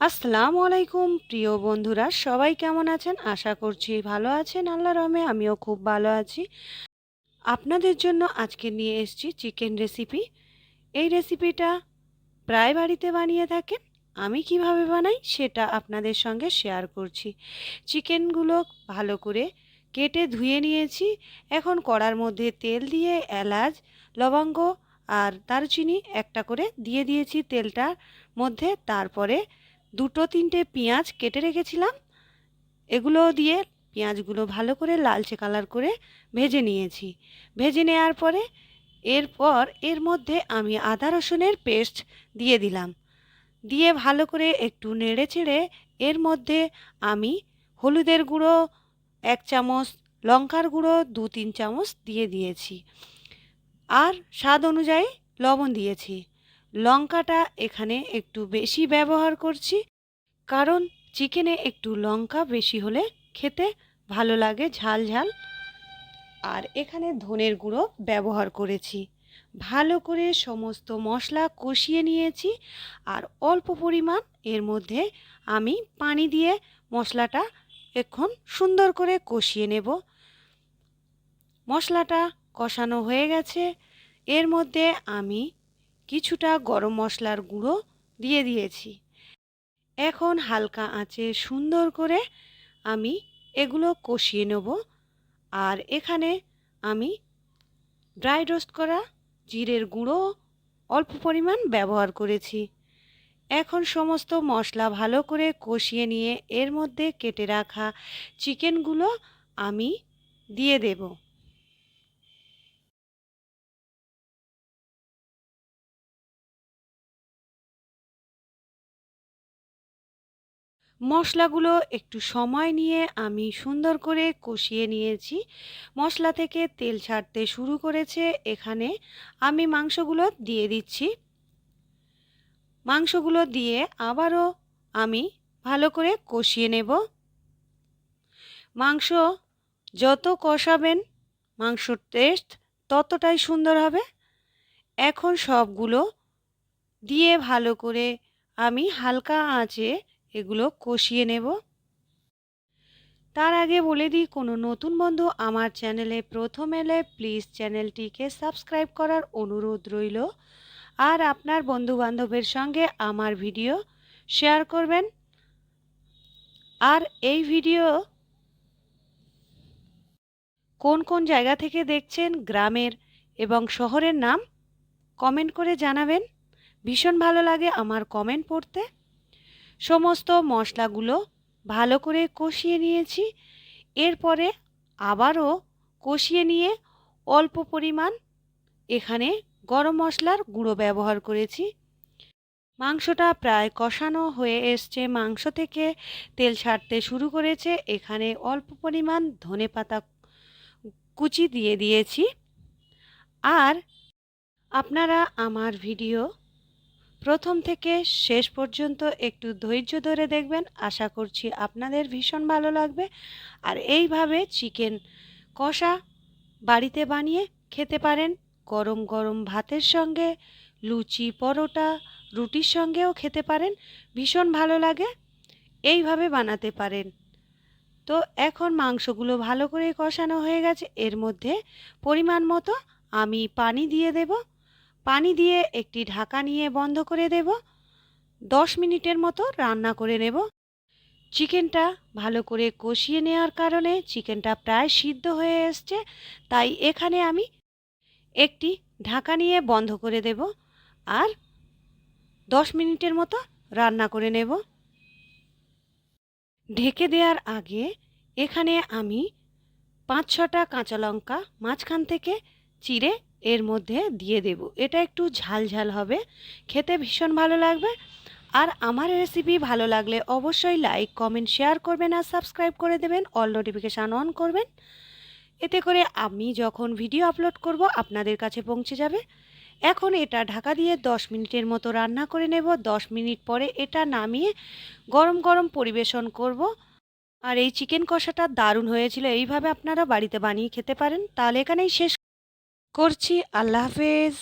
আসসালামু আলাইকুম, প্রিয় বন্ধুরা। সবাই কেমন আছেন? আশা করছি ভালো আছেন। আল্লাহ রহমে আমিও খুব ভালো আছি। আপনাদের জন্য আজকে নিয়ে এসেছি চিকেন রেসিপি। এই রেসিপিটা প্রায় বাড়িতে বানিয়ে থাকেন। আমি কীভাবে বানাই সেটা আপনাদের সঙ্গে শেয়ার করছি। চিকেনগুলো ভালো করে কেটে ধুয়ে নিয়েছি। এখন কড়ার মধ্যে তেল দিয়ে এলাচ, লবঙ্গ আর দারচিনি একটা করে দিয়ে দিয়েছি তেলটার মধ্যে। তারপরে দুটো তিনটে পেঁয়াজ কেটে রেখেছিলাম। এগুলো দিয়ে পেঁয়াজগুলো ভালো করে লালচে কালার করে ভেজে নিয়েছি। ভেজে নেওয়ার পরে এরপর এর মধ্যে আমি আদা রসুনের পেস্ট দিয়ে দিলাম। দিয়ে ভালো করে একটু নেড়ে চেড়ে এর মধ্যে আমি হলুদের গুঁড়ো, এক চামচ, লঙ্কার গুঁড়ো দু তিন চামচ দিয়ে দিয়েছি। আর স্বাদ অনুযায়ী লবণ দিয়েছি। লঙ্কাটা এখানে একটু বেশি ব্যবহার করছি, কারণ চিকেনে একটু লঙ্কা বেশি হলে খেতে ভালো লাগে ঝাল ঝাল। আর এখানে ধনের গুঁড়ো ব্যবহার করেছি। ভালো করে সমস্ত মশলা কষিয়ে নিয়েছি আর অল্প পরিমাণ এর মধ্যে আমি পানি দিয়ে মশলাটা এখন সুন্দর করে কষিয়ে নেব। মশলাটা কষানো হয়ে গেছে। এর মধ্যে আমি কিছুটা গরম মশলার গুঁড়ো দিয়ে দিয়েছি। এখন হালকা আঁচে সুন্দর করে আমি এগুলো কষিয়ে নেব আর এখানে আমি ড্রাই রোস্ট করা জিরের গুঁড়ো অল্প পরিমাণ ব্যবহার করেছি। এখন সমস্ত মশলা ভালো করে কষিয়ে নিয়ে এর মধ্যে কেটে রাখা চিকেনগুলো আমি দিয়ে দেবো। মশলাগুলো একটু সময় নিয়ে আমি সুন্দর করে কষিয়ে নিয়েছি। মশলা থেকে তেল ছাড়তে শুরু করেছে। এখানে আমি মাংসগুলো দিয়ে দিচ্ছি। মাংসগুলো দিয়ে আবারও আমি ভালো করে কষিয়ে নেব। মাংস যত কষাবেন, মাংসর টেস্ট ততটাই সুন্দর হবে। এখন সবগুলো দিয়ে ভালো করে আমি হালকা আঁচে এগুলো কষিয়ে নেব। তার আগে বলে দিই, কোনো নতুন বন্ধু আমার চ্যানেলে প্রথম এলে প্লিজ চ্যানেলটিকে সাবস্ক্রাইব করার অনুরোধ রইল। আর আপনার বন্ধু বান্ধবের সঙ্গে আমার ভিডিও শেয়ার করবেন। আর এই ভিডিও কোন কোন জায়গা থেকে দেখছেন, গ্রামের এবং শহরের নাম কমেন্ট করে জানাবেন। ভীষণ ভালো লাগে আমার কমেন্ট পড়তে। সমস্ত মশলাগুলো ভালো করে কষিয়ে নিয়েছি। এরপরে আবারও কষিয়ে নিয়ে অল্প পরিমাণ এখানে গরম মশলার গুঁড়ো ব্যবহার করেছি। মাংসটা প্রায় কষানো হয়ে এসছে। মাংস থেকে তেল ছাড়তে শুরু করেছে। এখানে অল্প পরিমাণ ধনে পাতা কুচি দিয়ে দিয়েছি। আর আপনারা আমার ভিডিও প্রথম থেকে শেষ পর্যন্ত একটু ধৈর্য ধরে দেখবেন। আশা করছি আপনাদের ভীষণ ভালো লাগবে। আর এইভাবে চিকেন কষা বাড়িতে বানিয়ে খেতে পারেন। গরম গরম ভাতের সঙ্গে, লুচি, পরোটা, রুটির সঙ্গেও খেতে পারেন। ভীষণ ভালো লাগে। এইভাবে বানাতে পারেন। তো এখন মাংসগুলো ভালো করে কষানো হয়ে গেছে। এর মধ্যে পরিমাণ মতো আমি পানি দিয়ে দেবো। পানি দিয়ে একটি ঢাকা নিয়ে বন্ধ করে দেব। দশ মিনিটের মতো রান্না করে নেব। চিকেনটা ভালো করে কষিয়ে নেওয়ার কারণে চিকেনটা প্রায় সিদ্ধ হয়ে এসছে, তাই এখানে আমি একটি ঢাকা নিয়ে বন্ধ করে দেব আর দশ মিনিটের মতো রান্না করে নেব। ঢেকে দেওয়ার আগে এখানে আমি পাঁচ ছটা কাঁচা লঙ্কা মাঝখান থেকে চিড়ে এর মধ্যে দিয়ে দেব। এটা একটু ঝাল ঝাল হবে। খেতে ভীষণ ভালো লাগবে। আর আমার রেসিপি ভালো লাগলে অবশ্যই লাইক কমেন্ট শেয়ার করবেন আর সাবস্ক্রাইব করে দেবেন। অল নোটিফিকেশান অন করবেন। এতে করে আমি যখন ভিডিও আপলোড করব, আপনাদের কাছে পৌঁছে যাবে। এখন এটা ঢাকা দিয়ে 10 মিনিটের মতো রান্না করে নেব। 10 মিনিট পরে এটা নামিয়ে গরম গরম পরিবেশন করব। আর এই চিকেন কষাটা দারুণ হয়েছিল। এইভাবে আপনারা বাড়িতে বানিয়ে খেতে পারেন। তাহলে এখানেই শেষ করছি আল্লাহ হাফেজ।